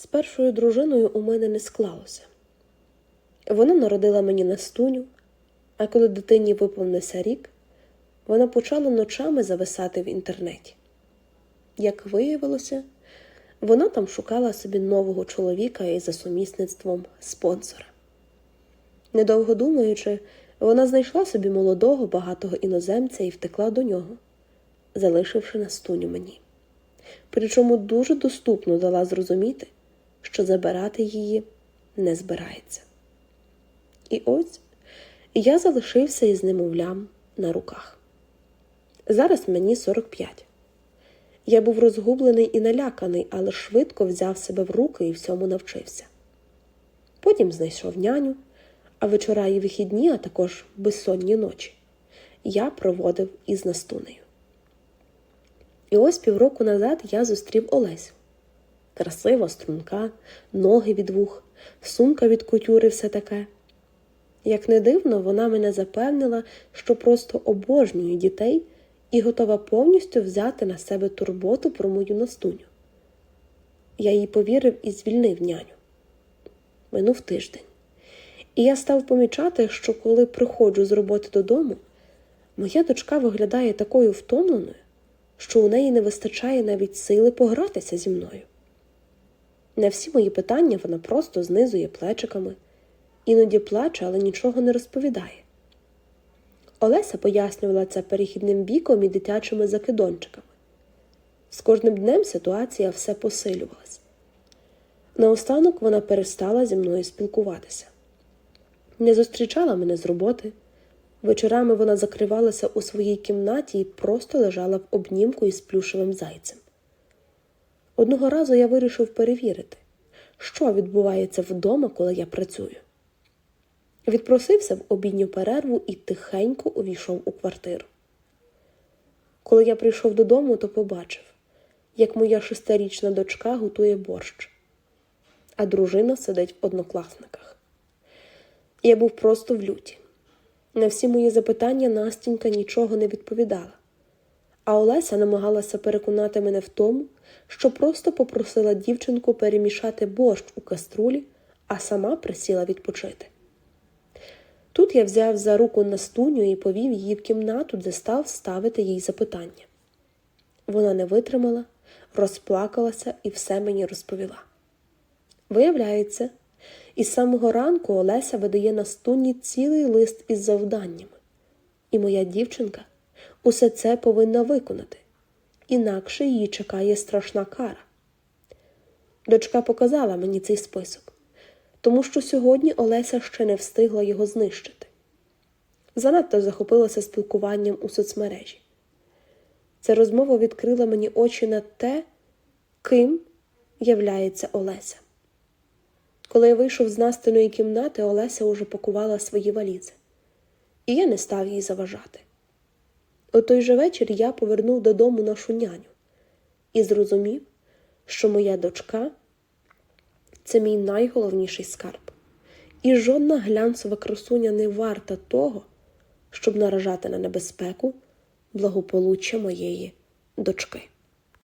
З першою дружиною у мене не склалося. Вона народила мені настуню, а коли дитині виповнився рік, вона почала ночами зависати в інтернеті. Як виявилося, вона там шукала собі нового чоловіка і за сумісництвом спонсора. Недовго думаючи, вона знайшла собі молодого, багатого іноземця і втекла до нього, залишивши настуню мені. Причому дуже доступно дала зрозуміти, що забирати її не збирається. І ось я залишився із немовлям на руках. Зараз мені 45. Я був розгублений і наляканий, але швидко взяв себе в руки і всьому навчився. Потім знайшов няню, а вечора і вихідні, а також безсонні ночі я проводив із настунею. І ось півроку назад я зустрів Олесю. Красива, струнка, ноги від вух, сумка від кутюри, все таке. Як не дивно, вона мене запевнила, що просто обожнює дітей і готова повністю взяти на себе турботу про мою настуню. Я їй повірив і звільнив няню. Минув тиждень. І я став помічати, що коли приходжу з роботи додому, моя дочка виглядає такою втомленою, що у неї не вистачає навіть сили погратися зі мною. На всі мої питання вона просто знизує плечиками, іноді плаче, але нічого не розповідає. Олеся пояснювала це перехідним віком і дитячими закидончиками. З кожним днем ситуація все посилювалась. Наостанок вона перестала зі мною спілкуватися, не зустрічала мене з роботи. Вечорами вона закривалася у своїй кімнаті і просто лежала в обнімку із плюшевим зайцем. Одного разу я вирішив перевірити, що відбувається вдома, коли я працюю. Відпросився в обідню перерву і тихенько увійшов у квартиру. Коли я прийшов додому, то побачив, як моя шестирічна дочка готує борщ, а дружина сидить в однокласниках. Я був просто в люті. На всі мої запитання Настінька нічого не відповідала, а Олеся намагалася переконати мене в тому, що просто попросила дівчинку перемішати борщ у каструлі, а сама присіла відпочити. Тут я взяв за руку Настуню і повів її в кімнату, де став ставити їй запитання. Вона не витримала, розплакалася і все мені розповіла. Виявляється, із самого ранку Олеся видає Настуні цілий лист із завданнями, і моя дівчинка усе це повинна виконати, інакше її чекає страшна кара. Дочка показала мені цей список, тому що сьогодні Олеся ще не встигла його знищити. Занадто захопилася спілкуванням у соцмережі. Ця розмова відкрила мені очі на те, ким являється Олеся. Коли я вийшов з Настиної кімнати, Олеся уже пакувала свої валізи, і я не став їй заважати. У той же вечір я повернув додому нашу няню і зрозумів, що моя дочка це мій найголовніший скарб, і жодна глянцева красуня не варта того, щоб наражати на небезпеку благополуччя моєї дочки.